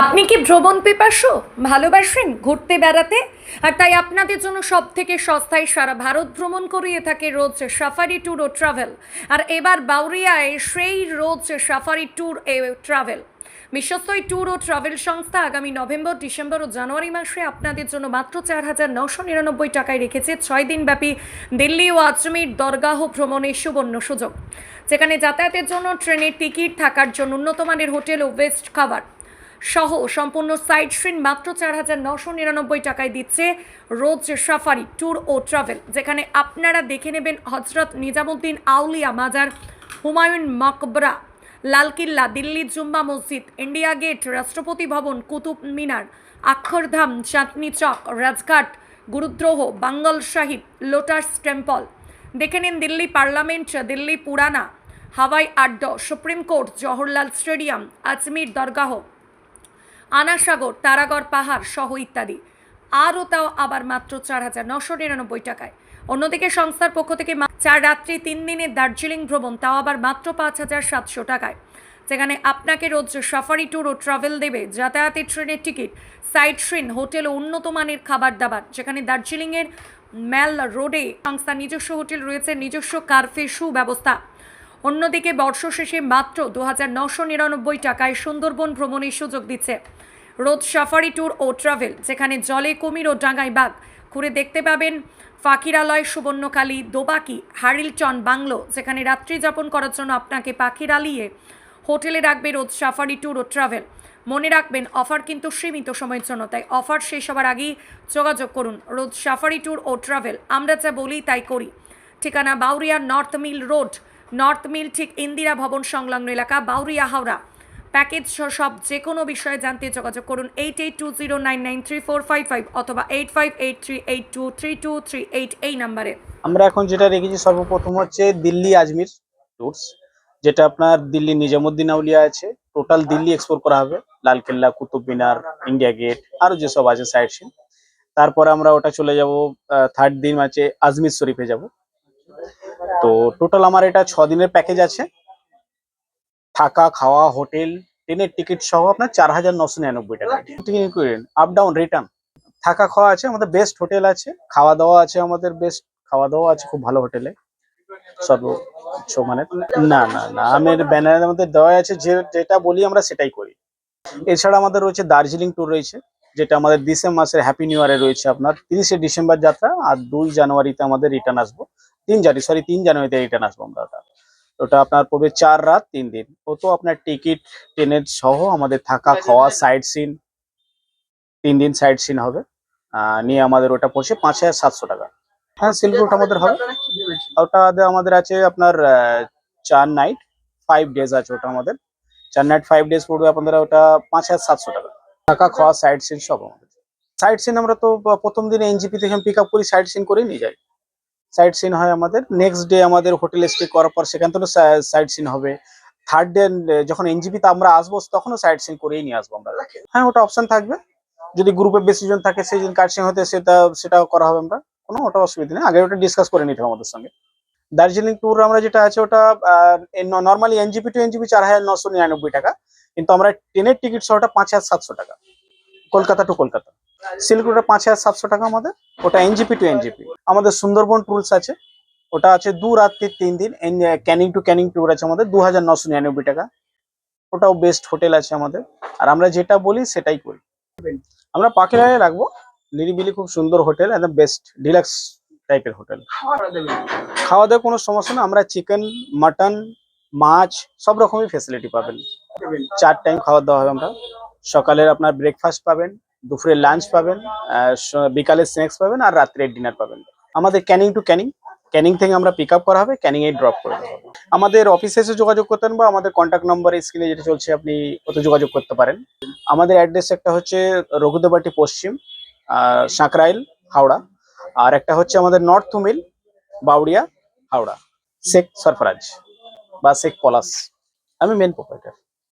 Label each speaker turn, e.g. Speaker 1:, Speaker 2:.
Speaker 1: আপনি কি ভ্রমণ পিপাসু? ভালোবাসেন ঘুরতে বেড়াতে? আর তাই আপনাদের জন্য সব থেকে সস্তায় সারা ভারত ভ্রমণ করিয়ে থাকে রোজ সাফারি ট্যুর ও ট্রাভেল। আর এবার বাউরিয়ায় সেই রোজ সাফারি ট্যুর এ ট্রাভেল। বিশ্বস্ত এই ট্যুর ও ট্রাভেল সংস্থা আগামী নভেম্বর, ডিসেম্বর ও জানুয়ারি মাসে আপনাদের জন্য মাত্র চার হাজার নশো নিরানব্বই টাকায় রেখেছে ছয় দিনব্যাপী দিল্লি ও আজমির দরগাহ ভ্রমণের সুবর্ণ সুযোগ। যেখানে যাতায়াতের জন্য ট্রেনের টিকিট, থাকার জন্য উন্নত মানের হোটেল ও ওয়েস্ট খাবার। সহ সম্পূর্ণ সাইট সিন মাত্র চার হাজার নশো নিরানব্বই টাকায় দিচ্ছে রোজ সাফারি, ট্যুর ও ট্রাভেল, যেখানে আপনারা দেখে নেবেন হজরত নিজামুদ্দিন আউলিয়া মাজার, হুমায়ুন মকবরা, লালকিল্লা, দিল্লি জুম্মা মসজিদ, India gate, Rashtrapati Bhavan, Qutub Minar Akshardham Chandni Chowk, Rajghat, গুরুদ্রোহ, Bangla Sahib, lotus temple. দেখে নিন দিল্লি পার্লামেন্ট, দিল্লি পুরানা, হাওয়াই আড্ডা, Supreme Court, Jawaharlal stadium, Ajmer Dargah. Anasagar, Taragarh পাহাড় সহ ইত্যাদি। আরও তাও আবার মাত্র চার হাজার নশো নিরানব্বই টাকায়। অন্যদিকে সংস্থার পক্ষ থেকে চার রাত্রি, তিন দিনের দার্জিলিং ভ্রমণ, তাও আবার মাত্র পাঁচ হাজার সাতশো টাকায়। যেখানে আপনাকে রোজ সাফারি ট্যুর ও ট্রাভেল দেবে, যাতায়াতের ট্রেনের টিকিট সাইট ট্রেন হোটেল ও উন্নত মানের খাবার দাবার। যেখানে দার্জিলিংয়ের ম্যাল রোডে সংস্থার নিজস্ব হোটেল রয়েছে, নিজস্ব কারফে সুব্যবস্থা। অন্যদিকে বর্ষ শেষে মাত্র দু টাকায় সুন্দরবন ভ্রমণের সুযোগ দিচ্ছে। রোদ সাফারি ট্যুর ও ট্রাভেল, যেখানে জলে কুমির ও ডাঙায় বাঘ। ঘুরে দেখতে পাবেন পাখিরালয় সুবর্ণকালী দোবাকি হারিলটন বাংলো, যেখানে রাত্রি যাপন করার জন্য আপনাকে পাখিরালিয়ে হোটেলে রাখবে রোজ সাফারি ট্যুর ও ট্রাভেল। মনে রাখবেন, অফার কিন্তু সীমিত সময়ের জন্য, তাই অফার শেষ হওয়ার আগেই যোগাযোগ করুন। রোজ সাফারি ট্যুর ও ট্রাভেল, আমরা যা বলি তাই করি। ঠিকানা Bauria North Mill Road North Mill ঠিক ইন্দিরা ভবন সংলগ্ন এলাকা বাউরিয়া হাওড়া প্যাকেজ সহ সব যে কোনো বিষয়ে জানতে যোগাযোগ করুন eight eight two zero nine nine three four five five অথবা eight five eight three eight two three two three eight এই নাম্বারে।
Speaker 2: আমরা এখন যেটা রেখেছি সর্বপ্রথম হচ্ছে দিল্লি আজমির ট্যুরস যেটা আপনার দিল্লি নিজামুদ্দিন আউলিয়া আছে। টোটাল দিল্লি এক্সপ্লোর করা হবে, লালকেল্লা কুতুব মিনার ইন্ডিয়া গেট আরও যেসব আছে সাইড সিন তারপরে আমরা ওটা চলে যাব থার্ড দিন আছে আজমির শরীফে যাব। তো টোটাল আমার এটা ছ দিনের প্যাকেজ আছে। থাকা, খাওয়া হোটেল ট্রেনের টিকিট সহ আপনার চার হাজার নশো নিরানব্বই টাকা। আপ ডাউন রিটার্ন থাকা, খাওয়া আছে, আমাদের বেস্ট হোটেল আছে। খাওয়া দাওয়া আছে আমাদের বেস্ট খাওয়া দাওয়া আছে খুব ভালো হোটেলে সর্বোচ্চ মানে না না না আমের ব্যানারের মধ্যে দেওয়া আছে, যে যেটা বলি আমরা সেটাই করি। এছাড়া আমাদের রয়েছে দার্জিলিং ট্যুর রয়েছে, যেটা আমাদের ডিসেম্বর মাসের হ্যাপি নিউ ইয়ারে রয়েছে আপনার তিরিশে ডিসেম্বর যাত্রা আর দুই জানুয়ারিতে আমাদের রিটার্ন আসব। তিন জানুয়ারি সরি তিন জানুয়ারিতে রিটার্ন আসব আমরা ওটা ওটা আপনার পড়বে চার রাত তিন দিন। ও তো আপনার টিকিট ট্রেনের সহ আমাদের থাকা খাওয়া সাইড সিন তিন দিন সাইড সিন হবে। নিয়ে আমাদের ওটা পড়ছে পাঁচ হাজার সাতশো টাকা। হ্যাঁ সিল্ক রুট আমাদের হবে। ওটা আমাদের আছে আপনার চার নাইট ফাইভ ডেজ আছে ওটা আমাদের। চার নাইট ফাইভ ডেজ পড়বে আপনাদের ওটা পাঁচ হাজার সাতশো টাকা। থাকা খাওয়া সাইড সিন সব আমাদের। সাইড সিন আমরা তো প্রথম দিনে এনজিপি থেকে পিক আপ করি সাইড সিন করে নিয়ে যাই। সাইড সিন হয় আমাদের। নেক্সট ডে আমাদের হোটেলে স্টে করার পর সেখান থেকে সাইট সিন হবে। থার্ড ডে যখন এনজিপি তে আমরা আসব, তখনও সাইট সিন করেই নিয়ে আসব আমরা। হ্যাঁ ওটা অপশন থাকবে। যদি গ্রুপে বেশি জন থাকে, সেই জন কার্ড সিং হতে, সেটা, সেটাও করা হবে আমরা। কোনো ওটা অসুবিধা নেই। আগে ওটা ডিসকাস করে নিতে হবে আমাদের সঙ্গে। দার্জিলিং ট্যুর আমরা যেটা আছে, ওটা নর্মালি এনজিপি টু এনজিপি চার হাজার নশো নিরানব্বই টাকা। কিন্তু আমরা ট্রেনের টিকিট সহটা পাঁচ হাজার সাতশো টাকা। কলকাতা টু কলকাতা। সিল্ক রুটে পাঁচ হাজার সাতশো টাকা আমাদের। ওটা এনজিপি টু এনজিপি আমাদের সুন্দরবন ট্যুরস আছে। ওটা আছে দু রাত্রি, তিন দিন। ক্যানিং টু ক্যানিং ট্যুর আছে আমাদের দু হাজার নশো নিরানব্বই টাকা। ওটাও বেস্ট হোটেল আছে আমাদের। আর আমরা যেটা বলি, সেটাই করি। আমরা পাখিরায় রাখব। নিরিবিলি খুব সুন্দর হোটেল একদম বেস্ট ডিলাক্স টাইপের হোটেল খাওয়া দাওয়া কোনো সমস্যা না আমরা চিকেন মাটন মাছ, সব রকমই ফেসিলিটি পাবেন। চার টাইম খাওয়া দাওয়া হবে আমরা। সকালের আপনার ব্রেকফাস্ট পাবেন, দুপুরে লাঞ্চ পাবেন বিকালে স্ন্যাক্স পাবেন আর রাত্রে ডিনার পাবেন। আমাদের ক্যানিং টু ক্যানিং। ক্যানিং থেকে আমরা পিক আপ করা হবে, ক্যানিং এ ড্রপ করে হবে আমাদের অফিসে এসে যোগাযোগ করতেন বা আমাদের কন্ট্যাক্ট নম্বর স্ক্রিনে যেটা চলছে আপনি ওতে যোগাযোগ করতে পারেন। আমাদের অ্যাড্রেস একটা হচ্ছে রঘুদেবাটি পশ্চিম সাঁকরাইল, হাওড়া। আর একটা হচ্ছে আমাদের নর্থ মিল বাউড়িয়া, হাওড়া। শেখ সরফরাজ বা শেখ পলাশ। আমি মেন প্রোপাইটার